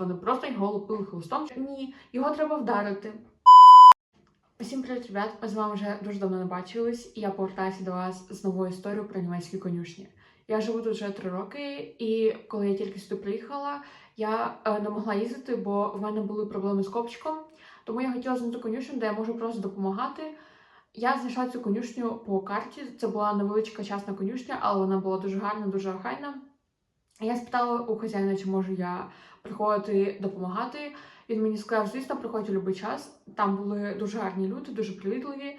Вони просто його лупили хвостом. Ні, його треба вдарити. Усім привіт, ребят! Ми з вами вже дуже давно не бачились, і я повертаюся до вас з новою історією про німецькі конюшні. Я живу тут вже три роки, і коли я тільки сюди приїхала, я е, не могла їздити, бо в мене були проблеми з копчиком. Тому я хотіла знайти конюшню, де я можу просто допомагати. Я знайшла цю конюшню по карті. Це була невеличка частна конюшня, але вона була дуже гарна, дуже охайна. Я спитала у хазяїна, чи можу я приходити допомагати. Він мені сказав, звісно, приходь у будь-який час. Там були дуже гарні люди, дуже привітливі. Е,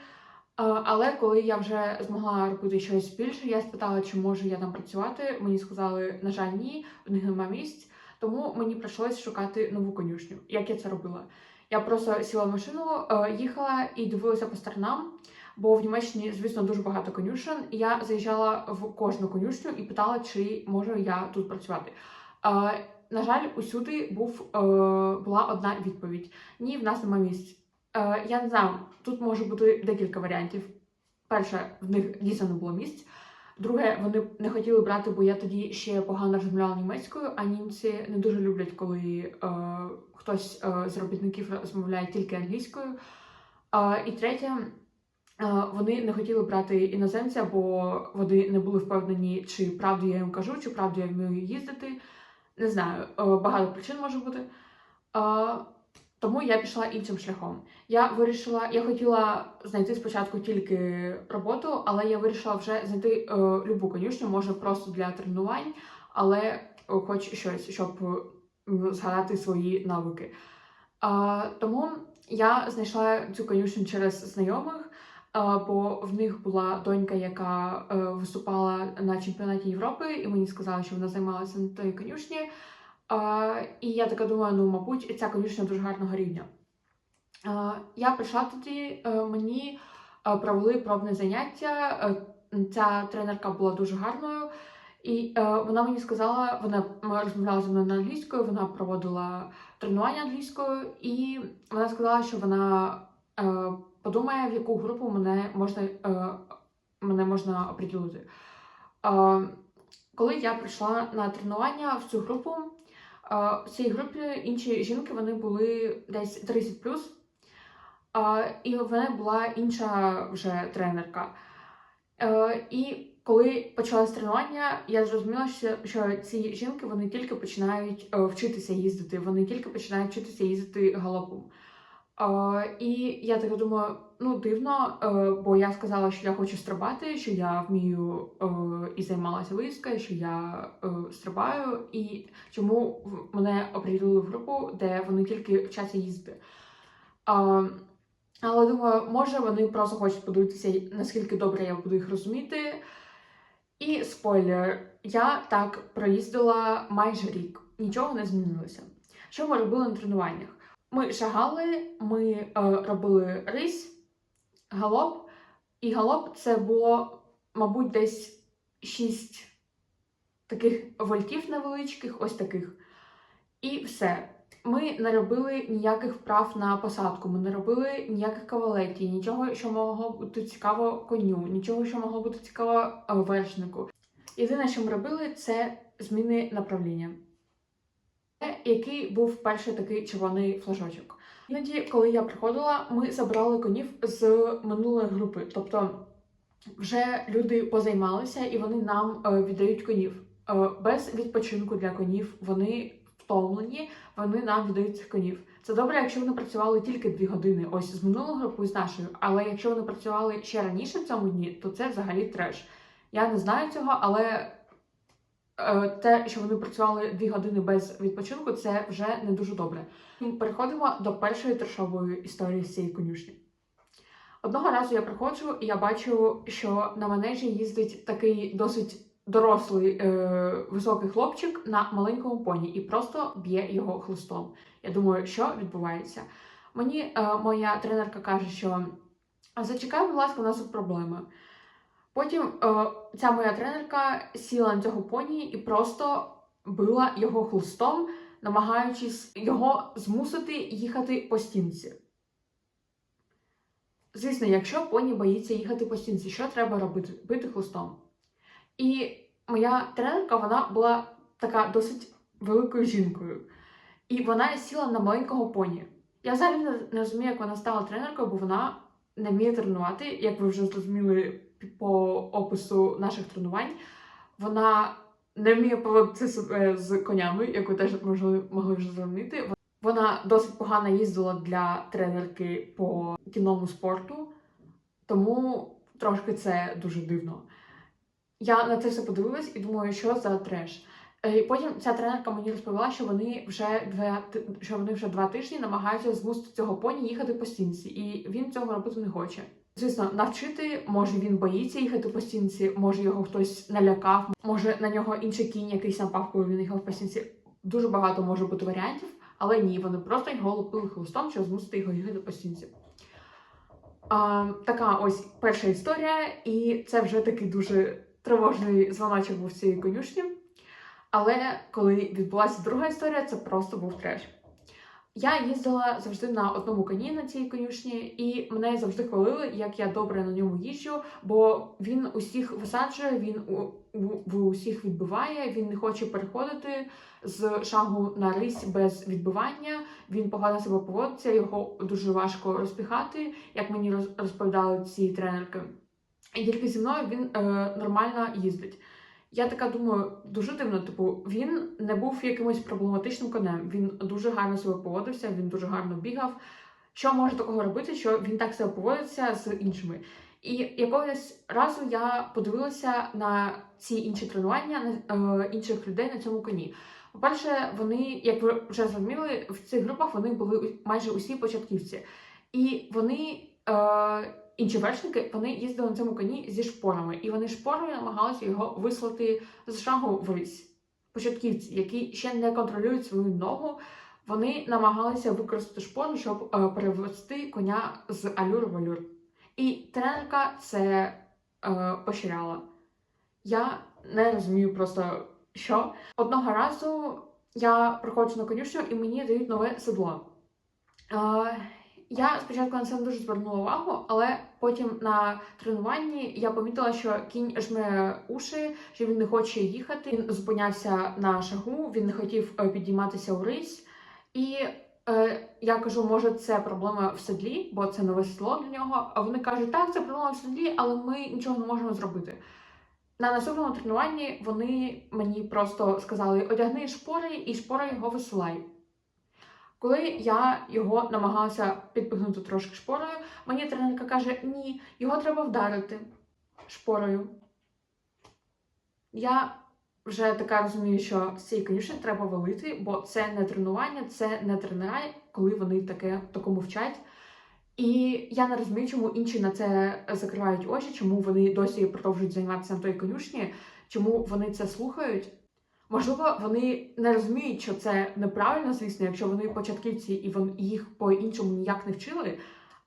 Але коли я вже змогла робити щось більше, я спитала, чи можу я там працювати. Мені сказали, на жаль, ні, в них немає місць. Тому мені прийшлось шукати нову конюшню. Як я це робила? Я просто сіла в машину, е, їхала і дивилася по сторонам, бо в Німеччині, звісно, дуже багато конюшен. Я заїжджала в кожну конюшню і питала, чи можу я тут працювати. На жаль, усюди був, е, була одна відповідь: ні, в нас немає місць. Е, Я не знаю, тут може бути декілька варіантів. Перше, в них дійсно не було місць. Друге, вони не хотіли брати, бо я тоді ще погано розмовляла німецькою, а німці не дуже люблять, коли е, хтось е, з робітників розмовляє тільки англійською. Е, і третє, е, вони не хотіли брати іноземця, бо вони не були впевнені, чи правду я їм кажу, чи правду я вмію їздити. Не знаю, е, багато причин може бути. Е, тому я пішла іншим шляхом. Я вирішила, я хотіла знайти спочатку тільки роботу, але я вирішила вже знайти е, любу конюшню, може просто для тренувань, але хоч щось, щоб згадати свої навики. Тому я знайшла цю конюшню через знайомих, бо в них була донька, яка е, виступала на чемпіонаті Європи, і мені сказали, що вона займалася на тій конюшні. І я така думаю, ну, мабуть, ця конюшня дуже гарного рівня. Я прийшла тоді, е, мені е, провели пробне заняття. Ця тренерка була дуже гарною, і вона мені сказала, вона розмовляла зі мною на англійською, вона проводила тренування англійською, і вона сказала, що вона подумає, в яку групу мене можна, е, мене можна оприділити. Е, коли я прийшла на тренування в цю групу, е, в цій групі інші жінки вони були десь 30 е, і в мене була інша вже тренерка. Е, і коли почалось тренування, я зрозуміла, що, що ці жінки вони тільки починають е, вчитися їздити, вони тільки починають вчитися їздити галопом. І я так думаю, ну дивно, е, бо я сказала, що я хочу стрибати, що я вмію е, і займалася виїздкою, що я е, стрибаю, і чому мене оприділили в групу, де вони тільки вчаться їздити. Е, але думаю, може вони просто хочуть подивитися, наскільки добре я буду їх розуміти. І спойлер, я так проїздила майже рік, нічого не змінилося. Що ми робили на тренуваннях? Ми шагали, ми е, робили рись, галоп, і галоп це було, мабуть, десь 6 таких вольтів невеличких, ось таких. І все. Ми не робили ніяких вправ на посадку, ми не робили ніяких кавалетів, нічого, що могло бути цікаво коню, нічого, що могло бути цікаво е, вершнику. Єдине, що ми робили, це зміни направління. Який був перший такий червоний флажочок. Іноді, коли я приходила, ми забрали конів з минулої групи. Тобто вже люди позаймалися і вони нам е, віддають конів. Е, без відпочинку для конів вони втомлені, вони нам віддають цих конів. Це добре, якщо вони працювали тільки дві години, ось з минулої групи, з нашою. Але якщо вони працювали ще раніше в цьому дні, то це взагалі треш. Я не знаю цього, але те, що вони працювали дві години без відпочинку, це вже не дуже добре. Переходимо до першої трешової історії з цієї конюшні. Одного разу я приходжу і я бачу, що на манежі їздить такий досить дорослий е, високий хлопчик на маленькому поні і просто б'є його хлистом. Я думаю, що відбувається. Мені е, моя тренерка каже, що зачекай, будь ласка, у нас тут проблеми. Потім е, ця моя тренерка сіла на цього поні і просто била його хлистом, намагаючись його змусити їхати по стінці. Звісно, якщо поні боїться їхати по стінці, що треба робити? Бити хлистом. І моя тренерка вона була така досить великою жінкою. і вона сіла на маленького поні. Я взагалі не розумію, як вона стала тренеркою, бо вона не вміє тренувати, як ви вже зрозуміли по опису наших тренувань. Вона не вміє поводити себе з конями, як ви теж можли, могли вже зрозуміти. Вона досить погано їздила для тренерки по кінному спорту, тому трошки це дуже дивно. Я на це все подивилась і думаю, що за треш. Е, потім ця тренерка мені розповіла, що вони вже два що вони вже два тижні намагаються змусити цього поні їхати по стінці, і він цього робити не хоче. Звісно, навчити може він боїться їхати по стінці, може його хтось налякав, може на нього інший кінь якийсь напав, коли він їхав по стінці. Дуже багато може бути варіантів, але ні, вони просто його лупили хвостом, щоб змусити його їхати по стінці. А, така ось перша історія, і це вже такий дуже тривожний дзвоночок був цієї конюшні. Але коли відбулася друга історія, це просто був треш. Я їздила завжди на одному коні на цій конюшні, і мене завжди хвалили, як я добре на ньому їжджу, бо він усіх висаджує, він у, у, усіх відбиває, він не хоче переходити з шагу на рись без відбивання. Він погано себе поводиться, його дуже важко розпіхати, як мені роз- розповідали ці тренерки. І тільки зі мною він е, нормально їздить. Я така думаю, дуже дивно, типу, він не був якимось проблематичним конем. Він дуже гарно себе поводився, він дуже гарно бігав. Що може такого робити, що він так себе поводиться з іншими? І якогось разу я подивилася на ці інші тренування на е, інших людей на цьому коні. По-перше, вони, як ви вже зрозуміли, в цих групах вони були майже усі початківці. І вони, е, інші вершники, вони їздили на цьому коні зі шпорами, і вони шпорами намагалися його вислати з шагу в рись. Початківці, які ще не контролюють свою ногу, вони намагалися використати шпору, щоб е, перевести коня з алюр в алюр. І тренерка це е, поширяла. Я не розумію просто що. Одного разу я приходжу на конюшню і мені дають нове седло. Е, я спочатку на це не дуже звернула увагу, але потім на тренуванні я помітила, що кінь жме уші, що він не хоче їхати. Він зупинявся на шагу, він не хотів е, підійматися у рись. І е, я кажу, може, це проблема в седлі, бо це нове седло для нього. А вони кажуть, так, це проблема в седлі, але ми нічого не можемо зробити. На наступному тренуванні вони мені просто сказали: одягни шпори і шпори його висилай. Коли я його намагалася підпихнути трошки шпорою, мені тренерка каже: ні, його треба вдарити шпорою. Я вже така розумію, що з цієї конюшні треба валити, бо це не тренування, це не тренера, коли вони таке такому вчать. І я не розумію, чому інші на це закривають очі, чому вони досі продовжують займатися на той конюшні, чому вони це слухають. Можливо, вони не розуміють, що це неправильно, звісно, якщо вони початківці і вони їх по-іншому ніяк не вчили.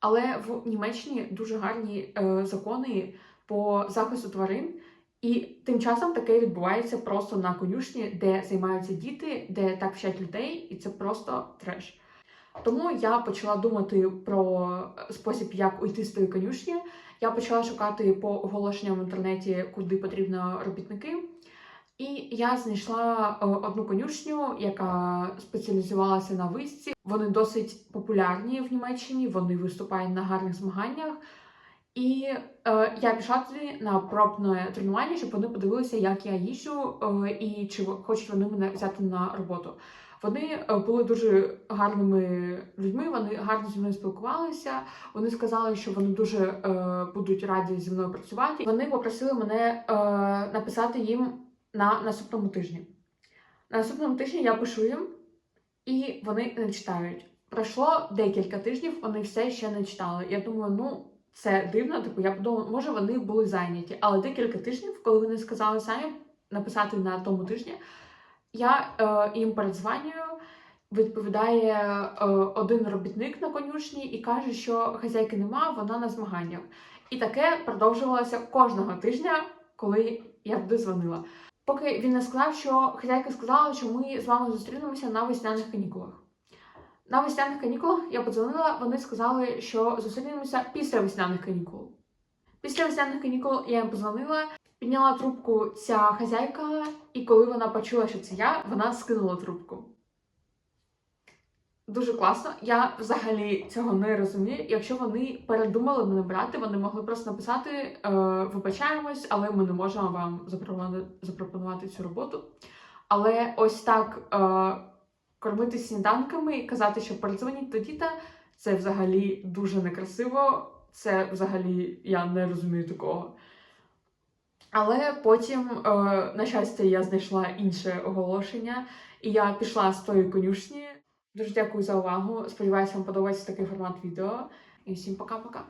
Але в Німеччині дуже гарні е, закони по захисту тварин, і тим часом таке відбувається просто на конюшні, де займаються діти, де так вчать людей, і це просто треш. Тому я почала думати про спосіб, як уйти з тої конюшні. Я почала шукати по оголошенням в інтернеті, куди потрібно робітники. І я знайшла е, одну конюшню, яка спеціалізувалася на висці. Вони досить популярні в Німеччині, вони виступають на гарних змаганнях. І е, я пішла туди на пробне тренування, щоб вони подивилися, як я їжджу, е, і чи хочуть вони мене взяти на роботу. Вони е, були дуже гарними людьми, вони гарно зі мною спілкувалися. Вони сказали, що вони дуже е, будуть раді зі мною працювати. Вони попросили мене е, написати їм на наступному тижні. На наступному тижні я пишу їм, і вони не читають. Пройшло декілька тижнів, вони все ще не читали. Я думаю, ну це дивно. Типу, я подумала, може вони були зайняті. Але декілька тижнів, коли вони сказали самі написати на тому тижні, я е, їм передзвонюю. Відповідає е, один робітник на конюшні і каже, що хазяйки нема, вона на змаганнях. І таке продовжувалося кожного тижня, коли я туди дзвонила. Поки він не сказав, що хазяйка сказала, що ми з вами зустрінемося на весняних канікулах. На весняних канікулах я подзвонила, вони сказали, що зустрінемося після весняних канікул. Після весняних канікул я їм подзвонила, підняла трубку ця хазяйка, і коли вона почула, що це я, вона скинула трубку. Дуже класно. Я взагалі цього не розумію. Якщо вони передумали мене брати, вони могли просто написати е, вибачаємось, але ми не можемо вам запропонувати, запропонувати цю роботу. Але ось так е, кормити сніданками і казати, що передзвоніть тоді та це взагалі дуже некрасиво. Це взагалі я не розумію такого. Але потім, е, на щастя, я знайшла інше оголошення, і я пішла з тої конюшні. Дуже дякую за увагу. Сподіваюся, вам подобається такий формат відео. І всім пока-пока.